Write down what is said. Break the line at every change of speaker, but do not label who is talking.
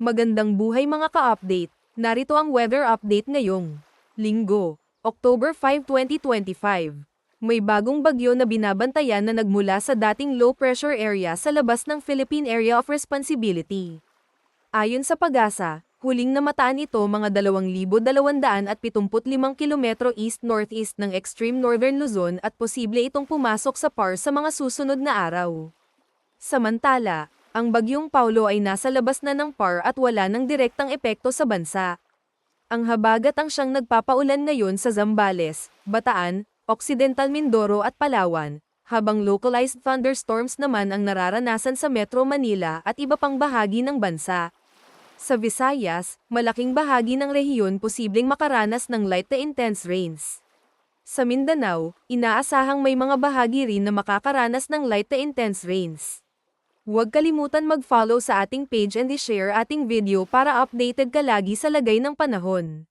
Magandang buhay mga ka-update. Narito ang weather update ngayong Linggo, October 5, 2025. May bagong bagyo na binabantayan na nagmula sa dating low pressure area sa labas ng Philippine Area of Responsibility. Ayon sa pag-asa, huling namataan ito mga 2,275 kilometro east-northeast ng extreme northern Luzon at posible itong pumasok sa PAR sa mga susunod na araw. Samantala, ang bagyong Paulo ay nasa labas na ng PAR at wala ng direktang epekto sa bansa. Ang habagat ang siyang nagpapaulan ngayon sa Zambales, Bataan, Occidental Mindoro at Palawan, habang localized thunderstorms naman ang nararanasan sa Metro Manila at iba pang bahagi ng bansa. Sa Visayas, malaking bahagi ng rehiyon posibleng makaranas ng light to intense rains. Sa Mindanao, inaasahang may mga bahagi rin na makakaranas ng light to intense rains. Huwag kalimutan mag-follow sa ating page and i-share ating video para updated ka lagi sa lagay ng panahon.